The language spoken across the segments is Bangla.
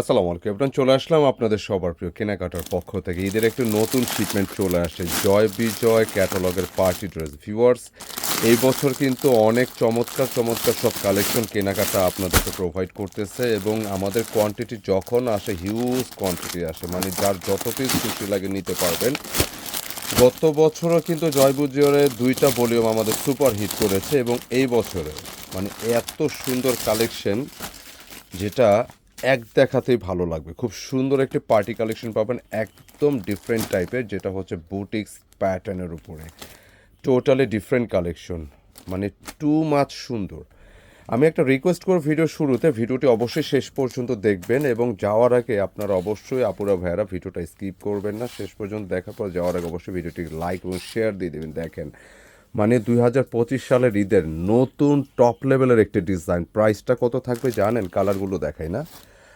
আসসালামু আলাইকুম এবার চলে আসলাম আপনাদের সবার প্রিয় কেনাকাটার পক্ষ থেকে। ঈদের একটি নতুন শিপমেন্ট চলে আসে, জয় বিজয় ক্যাটালগের পার্টি ড্রেস ভিউয়ার্স এই বছর কিন্তু অনেক চমৎকার চমৎকার সব কালেকশন কেনাকাটা আপনাদেরকে প্রোভাইড করতেছে এবং আমাদের কোয়ান্টিটি যখন আসে হিউজ কোয়ান্টিটি আসে মানে যার যত পিস খুশি লাগে নিতে পারবেন। গত বছরও কিন্তু জয় বিজয়ের দুইটা ভলিউম আমাদের সুপার হিট করেছে এবং এই বছরে মানে এত সুন্দর কালেকশন যেটা এক দেখাতেই ভালো লাগবে। খুব সুন্দর একটি পার্টি কালেকশন পাবেন একদম ডিফারেন্ট টাইপের যেটা হচ্ছে বুটিক্স প্যাটার্নের উপরে। টোটালি ডিফারেন্ট কালেকশন মানে টু মাচ সুন্দর। আমি একটা রিকোয়েস্ট করব ভিডিও শুরুতে ভিডিওটি অবশ্যই শেষ পর্যন্ত দেখবেন এবং যাওয়ার আগে আপনারা অবশ্যই আপুরা ভাইয়ারা ভিডিওটা স্কিপ করবেন না। শেষ পর্যন্ত দেখার পর যাওয়ার আগে অবশ্যই ভিডিওটি লাইক এবং শেয়ার দিয়ে দেবেন। দেখেন মানে দুই হাজার পঁচিশ সালের ঈদের নতুন টপ লেভেলের একটি ডিজাইন প্রাইসটা কত থাকবে জানেন? কালারগুলো দেখাই না।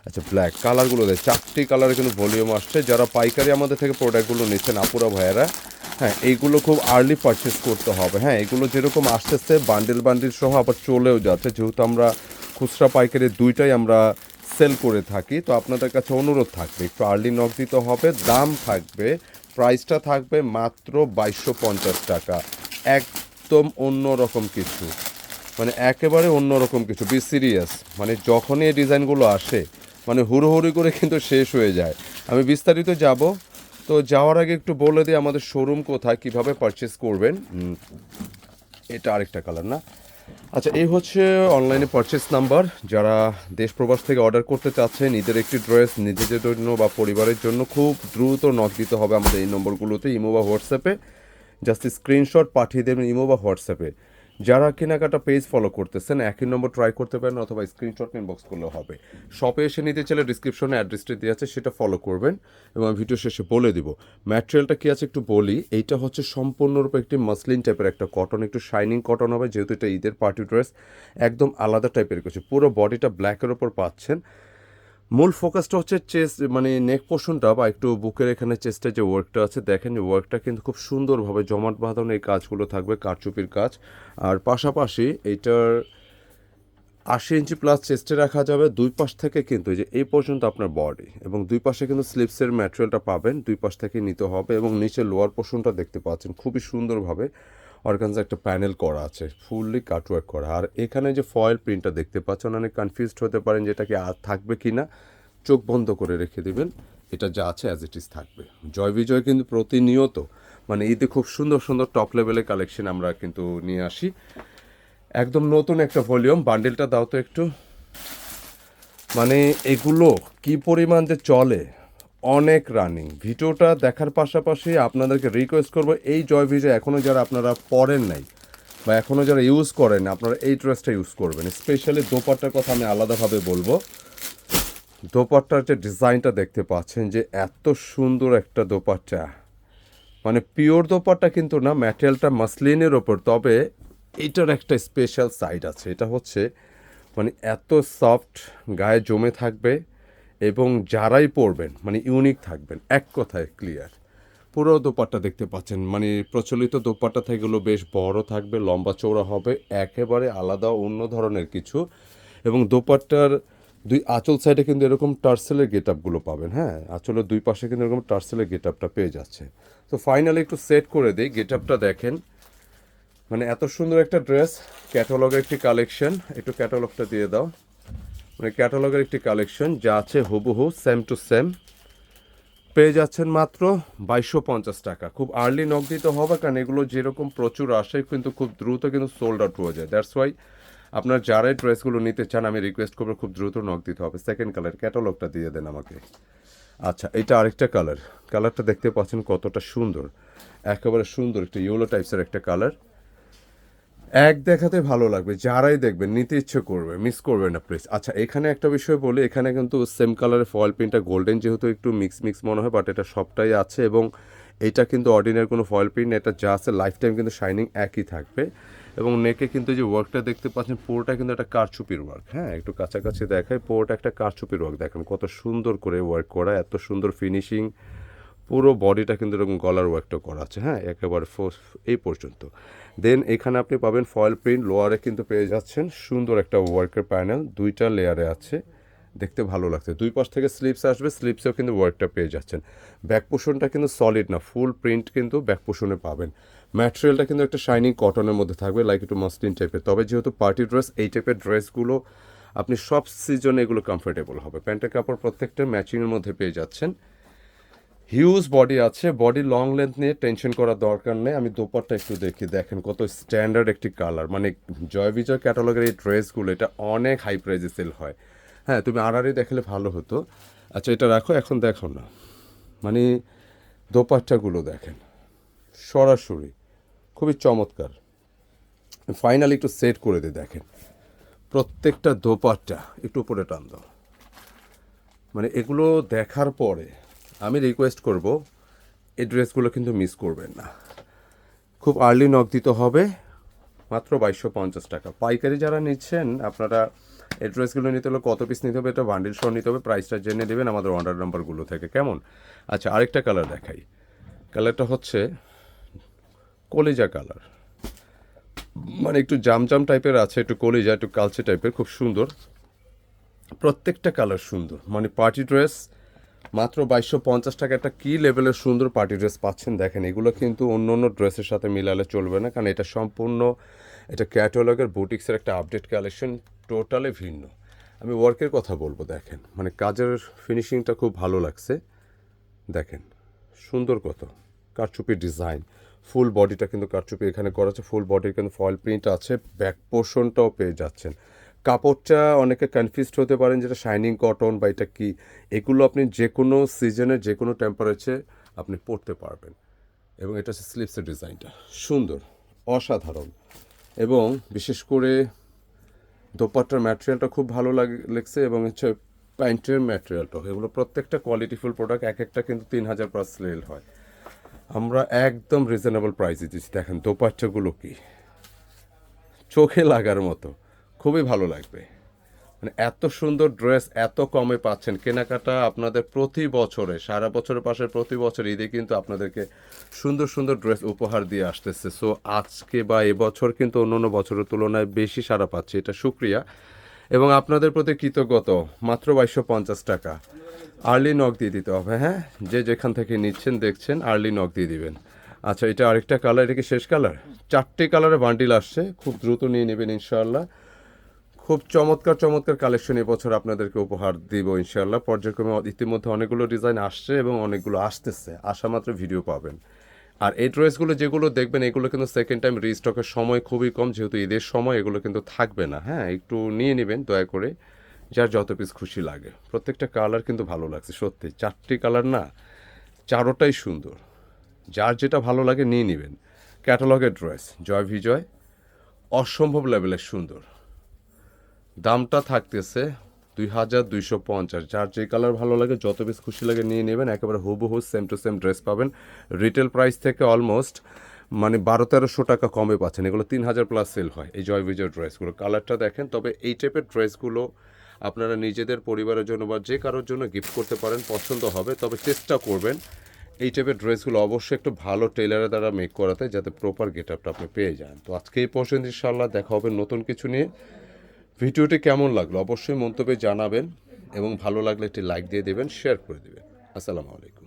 আচ্ছা ব্ল্যাক কালারগুলো দেয় চারটি কালারে কিন্তু ভলিউম আসছে। যারা পাইকারি আমাদের থেকে প্রোডাক্টগুলো নিচ্ছেন আপুরা ভাইয়েরা হ্যাঁ এইগুলো খুব আর্লি পারচেস করতে হবে। হ্যাঁ এগুলো যেরকম আসতেছে বান্ডিল বান্ডিল সহ আবার চলেও যাচ্ছে। যেহেতু আমরা খুচরা পাইকারি দুইটাই আমরা সেল করে থাকি, তো আপনাদের কাছে অনুরোধ থাকবে, একটু আর্লি নক দিতে হবে। দাম থাকবে প্রাইসটা থাকবে মাত্র বাইশশো পঞ্চাশ টাকা। একদম অন্য রকম কিছু। মানে একেবারে অন্যরকম কিছু বি সিরিয়াস মানে যখনই এই ডিজাইনগুলো আসে মানে হুড়োহুড়ি করে কিন্তু শেষ হয়ে যায়। আমি বিস্তারিত যাব। তো যাওয়ার আগে একটু বলে দিই আমাদের শোরুম কোথায়, কীভাবে পারচেস করবেন। এটা আরেকটা কালার না। আচ্ছা এই হচ্ছে অনলাইনে পারচেস নাম্বার যারা দেশ প্রবাস থেকে অর্ডার করতে চাচ্ছেন, ঈদের একটি ড্রেস নিজেদের জন্য বা পরিবারের জন্য খুব দ্রুত নক দিতে হবে আমাদের এই নম্বরগুলোতে ইমো বা হোয়াটসঅ্যাপে। জাস্ট স্ক্রিনশট পাঠিয়ে দেবেন ইমো বা হোয়াটসঅ্যাপে। যারা কেনাকাটা পেজ ফলো করতেছেন, একই নম্বর ট্রাই করতে পারেন অথবা স্ক্রিনশট ইনবক্স করলেও হবে। শপে এসে নিতে চাইলে ডিসক্রিপশনে অ্যাড্রেসটি দেওয়া আছে, সেটা ফলো করবেন এবং ভিডিও শেষে বলে দিব। ম্যাটেরিয়ালটা কি আছে একটু বলি। এইটা হচ্ছে সম্পূর্ণরূপে একটি মাসলিন টাইপের একটা কটন একটু শাইনিং কটন হবে, যেহেতু এটা ঈদের পার্টি ড্রেস একদম আলাদা টাইপের কিছু। পুরো বডিটা ব্ল্যাকের ওপর পাচ্ছেন। মূল ফোকাসটা হচ্ছে চেস্ট মানে নেক পোর্শনটা বা একটু বুকের এখানে চেস্টের যে ওয়ার্কটা আছে, দেখেন যে ওয়ার্কটা কিন্তু খুব সুন্দরভাবে জমাট বাঁধানো এই কাজগুলো থাকবে, কারচুপির কাজ। আর পাশাপাশি এইটার আশি ইঞ্চি প্লাস চেস্টে রাখা যাবে, দুই পাশ থেকে কিন্তু যে এই পর্যন্ত আপনার বডি এবং দুই পাশে কিন্তু স্লিপসের ম্যাটেরিয়ালটা পাবেন, দুই পাশ থেকে নিতে হবে এবং নিচে লোয়ার পোর্শনটা দেখতে পাচ্ছেন, খুবই সুন্দরভাবে। অর্গানজা একটা প্যানেল করা আছে, ফুললি কাটওয়ার্ক করা। আর এখানে যে ফয়েল প্রিন্টটা দেখতে পাচ্ছেন অনেক কনফিউজড হতে পারেন যে এটা কি আর থাকবে কি না, চোখ বন্ধ করে রেখে দিবেন। এটা যা আছে অ্যাজ ইট ইজ থাকবে। জয় বিজয় কিন্তু প্রতিনিয়ত মানে ঈদে খুব সুন্দর সুন্দর টপ লেভেলের কালেকশন আমরা কিন্তু নিয়ে আসি। একদম নতুন একটা ভলিউম বান্ডেলটা দাও তো একটু। মানে এগুলো কি পরিমাণ যে চলে অনেক রানিং ভিডিওটা দেখার পাশাপাশি আপনাদেরকে রিকোয়েস্ট করব, এই জয় বিজয় এখনও যারা আপনারা পড়েন নাই বা এখনও যারা ইউজ করেন, আপনারা এই ড্রেসটা ইউজ করবেন। স্পেশালি দোপাট্টার কথা আমি আলাদাভাবে বলব। দোপাট্টার যে ডিজাইনটা দেখতে পাচ্ছেন যে এত সুন্দর একটা দোপাট্টা। মানে পিওর দোপাট্টা কিন্তু না ম্যাটেরিয়ালটা মাসলিনের ওপর, তবে এটার একটা স্পেশাল সাইড আছে। এটা হচ্ছে মানে এত সফট গায়ে জমে থাকবে। এবং যারাই পরবেন মানে ইউনিক থাকবেন, এক কথায় ক্লিয়ার পুরো দোপাট্টা দেখতে পাচ্ছেন মানে প্রচলিত দোপাট্টা থেকে এগুলো বেশ বড় থাকবে, লম্বা চওড়া হবে, একেবারে আলাদা, অন্য ধরনের কিছু। এবং দোপাট্টার দুই আঁচল সাইডে কিন্তু এরকম টার্সেলের গেট আপগুলো পাবেন হ্যাঁ? আঁচলের দুই পাশে কিন্তু এরকম টার্সেলের গেট আপটা পেয়ে যাচ্ছে। তো ফাইনালি একটু সেট করে দিই গেট আপটা দেখেন। মানে এত সুন্দর একটা ড্রেস ক্যাটালগের একটি কালেকশন একটু ক্যাটালগটা দিয়ে দাও। মানে ক্যাটালগের একটি কালেকশন যা আছে হুবহু সেম টু সেম পেয়ে যাচ্ছেন মাত্র বাইশশো পঞ্চাশ টাকা। খুব আর্লি নক দিতে হবে, কারণ এগুলো যেরকম প্রচুর আসে, কিন্তু খুব দ্রুত কিন্তু সোল্ড আউট হয়ে যায়। দ্যাটস ওয়াই আপনার যারাই ড্রেসগুলো নিতে চান, আমি রিকোয়েস্ট করব খুব দ্রুত নক দিতে হবে। সেকেন্ড কালার ক্যাটালগটা দিয়ে দেন আমাকে। আচ্ছা এটা আরেকটা কালার কালারটা দেখতে পাচ্ছেন কতটা সুন্দর। একেবারে সুন্দর একটা ইয়েলো টাইপসের একটা কালার এক দেখাতে ভালো লাগবে, যারাই দেখবেন, নিতে ইচ্ছে করবে মিস করবে না প্লিজ আচ্ছা এখানে একটা বিষয় বলি, এখানে কিন্তু সেম কালারের ফয়েল প্রিন্টটা গোল্ডেন যেহেতু একটু মিক্স মিক্স মনে হয় বাট এটা সবটাই আছে এবং এটা কিন্তু অর্ডিনারি কোনো ফয়েল প্রিন্ট এটা যা আছে লাইফ টাইম কিন্তু শাইনিং একই থাকবে এবং নেকে কিন্তু যে ওয়ার্কটা দেখতে পাচ্ছেন, পুরোটা কিন্তু একটা কারচুপির ওয়ার্ক হ্যাঁ একটু কাছাকাছি দেখায় পুরোটা একটা কারচুপির ওয়ার্ক দেখেন কত সুন্দর করে ওয়ার্ক করা, এত সুন্দর ফিনিশিং পুরো বডিটা কিন্তু এরকম গলার ওয়ার্কটা করা আছে। হ্যাঁ একেবারে ফোর্স এই পর্যন্ত। দেন এখানে আপনি পাবেন ফয়েল প্রিন্ট লোয়ারে কিন্তু পেয়ে যাচ্ছেন সুন্দর একটা ওয়ার্কের প্যানেল দুইটা লেয়ারে আছে। দেখতে ভালো লাগছে। দুই পাশ থেকে স্লিপস আসবে স্লিপসেও কিন্তু ওয়ার্কটা পেয়ে যাচ্ছেন। ব্যাক পোষণটা কিন্তু সলিড না ফুল প্রিন্ট কিন্তু ব্যাক পোষণে পাবেন। ম্যাটেরিয়ালটা কিন্তু একটা শাইনিং কটনের মধ্যে থাকবে লাইক একটু মসলিন টাইপের তবে যেহেতু পার্টি ড্রেস এই টাইপের ড্রেসগুলো আপনি সব সিজনে এগুলো কমফোর্টেবল হবে। প্যান্টের কাপড় প্রত্যেকটা ম্যাচিংয়ের মধ্যে পেয়ে যাচ্ছেন। হিউজ বডি আছে। বডি লং লেন্থ নিয়ে টেনশন করার দরকার নেই। আমি দোপারটা একটু দেখি, দেখেন কত স্ট্যান্ডার্ড একটি কালার মানে জয় বিজয় ক্যাটালগের এই ড্রেসগুলো, এটা অনেক হাই প্রাইজে সেল হয়। হ্যাঁ তুমি আড়াআড়ি দেখলে ভালো হতো। আচ্ছা এটা রাখো, এখন দেখো না। মানে দোপাট্টাগুলো দেখেন, সরাসরি, খুবই চমৎকার। ফাইনালি একটু সেট করে দিয়ে দেখেন। প্রত্যেকটা দোপাট্টা একটু উপরে টান দাও। মানে এগুলো দেখার পরে আমি রিকোয়েস্ট করব, এই ড্রেসগুলো কিন্তু মিস করবেন না। খুব আর্লি নক দিতে হবে, মাত্র বাইশশো পঞ্চাশ টাকা। পাইকারি যারা নিচ্ছেন, আপনারা এই ড্রেসগুলো নিতে হলে কত পিস নিতে হবে, এটা বান্ডিল সহ নিতে হবে প্রাইসটা জেনে দেবেন আমাদের অর্ডার নাম্বারগুলো থেকে, কেমন? আচ্ছা আরেকটা কালার দেখাই। কালারটা হচ্ছে কলিজা কালার মানে একটু জামজাম টাইপের আছে, একটু কলিজা, একটু কালচে টাইপের খুব সুন্দর। প্রত্যেকটা কালার সুন্দর। মানে পার্টি ড্রেস মাত্র বাইশশো পঞ্চাশ টাকা একটা কী লেভেলের সুন্দর পার্টি ড্রেস পাচ্ছেন দেখেন, এগুলো কিন্তু অন্য অন্য ড্রেসের সাথে মিলালে চলবে না, কারণ এটা সম্পূর্ণ এটা ক্যাটালগের বুটিক্সের একটা আপডেট কালেকশন টোটালি ভিন্ন। আমি ওয়ার্কের কথা বলব, দেখেন মানে কাজের ফিনিশিংটা খুব ভালো লাগছে। দেখেন, সুন্দর কত, কারচুপির ডিজাইন ফুল বডিটা কিন্তু কারচুপি, এখানে করা আছে ফুল বডির কিন্তু ফয়েল প্রিন্ট আছে ব্যাক পোর্শনটাও পেয়ে যাচ্ছেন। কাপড়টা অনেকে কনফিউজড হতে পারেন যেটা শাইনিং কটন বা এটা কি। এগুলো আপনি যে কোনো সিজনে যে কোনো টেম্পারেচারে আপনি পরতে পারবেন। এবং এটা হচ্ছে স্লিপসের ডিজাইনটা সুন্দর, অসাধারণ। এবং বিশেষ করে দোপাট্টার ম্যাটেরিয়ালটা খুব ভালো লাগে, লেগছে এবং হচ্ছে প্যান্টের ম্যাটেরিয়ালটাও এগুলো প্রত্যেকটা কোয়ালিটিফুল প্রোডাক্ট এক একটা কিন্তু তিন হাজার প্লাস সেল হয়। আমরা একদম রিজনেবল প্রাইসে দিচ্ছি। দেখেন দোপাট্টাগুলো কি। চোখে লাগার মতো। খুবই ভালো লাগবে। মানে এত সুন্দর ড্রেস এত কমে পাচ্ছেন। কেনাকাটা আপনাদের প্রতি বছরে, সারা বছরের পাশে প্রতি বছর ঈদে কিন্তু আপনাদেরকে সুন্দর সুন্দর ড্রেস উপহার দিয়ে আসতেছে। সো আজকে বা এবছর কিন্তু অন্য অন্য বছরের তুলনায় বেশি সারা পাচ্ছে। এটা সুক্রিয়া এবং আপনাদের প্রতি কৃতজ্ঞত, মাত্র বাইশশো পঞ্চাশ টাকা। আর্লি নক দিয়ে দিতে হবে হ্যাঁ? যে যেখান থেকে নিচ্ছেন, দেখছেন, আর্লি নক দিয়ে দিবেন। আচ্ছা এটা আরেকটা কালার, এটা কি শেষ কালার? চারটে কালারের বান্ডিল আসছে, খুব দ্রুত নিয়ে নেবেন ইনশাআল্লাহ। খুব চমৎকার চমৎকার কালেকশন এবছর আপনাদেরকে উপহার দিব ইনশাআল্লাহ। পর্যায়ক্রমে ইতিমধ্যে অনেকগুলো ডিজাইন আসছে এবং অনেকগুলো আসতেছে। আসা মাত্র ভিডিও পাবেন। আর এই ড্রেসগুলো যেগুলো দেখবেন, এগুলো কিন্তু সেকেন্ড টাইম রিস্টকের সময় খুবই কম, যেহেতু ঈদের সময় এগুলো কিন্তু থাকবে না। হ্যাঁ একটু নিয়ে নেবেন দয়া করে, যার যত পিস খুশি লাগে। প্রত্যেকটা কালার কিন্তু ভালো লাগছে, সত্যি। চারটি কালার না, চারোটাই সুন্দর। যার যেটা ভালো লাগে নিয়ে নেবেন। ক্যাটালগের ড্রেস জয় বিজয়, অসম্ভব লেভেলের সুন্দর। দামটা থাকতেছে দুই হাজার দুইশো পঞ্চাশ। যার যে কালার ভালো লাগে, যত বেশ খুশি লাগে নিয়ে নেবেন। একেবারে হুবহু সেম টু সেম ড্রেস পাবেন। রিটেল প্রাইস থেকে অলমোস্ট মানে বারো তেরোশো টাকা কমে পাচ্ছেন। এগুলো তিন হাজার প্লাস সেল হয়, এই জয় বিজয় ড্রেসগুলো কালারটা দেখেন, তবে এই টাইপের ড্রেসগুলো আপনারা নিজেদের পরিবারের জন্য বা যে কারোর জন্য গিফট করতে পারেন, পছন্দ হবে। তবে চেষ্টা করবেন, এই টাইপের ড্রেসগুলো অবশ্যই একটু ভালো টেলারের দ্বারা মেক করাতে, যাতে প্রপার গেট আপটা আপনি পেয়ে যান। তো আজকে এই পর্যন্ত ইনশাল্লাহ দেখা হবে নতুন কিছু নিয়ে। ভিডিওটি কেমন লাগল অবশ্যই মন্তব্যে জানাবেন এবং ভালো লাগলে একটি লাইক দিয়ে দেবেন শেয়ার করে দেবেন। আসসালামু আলাইকুম।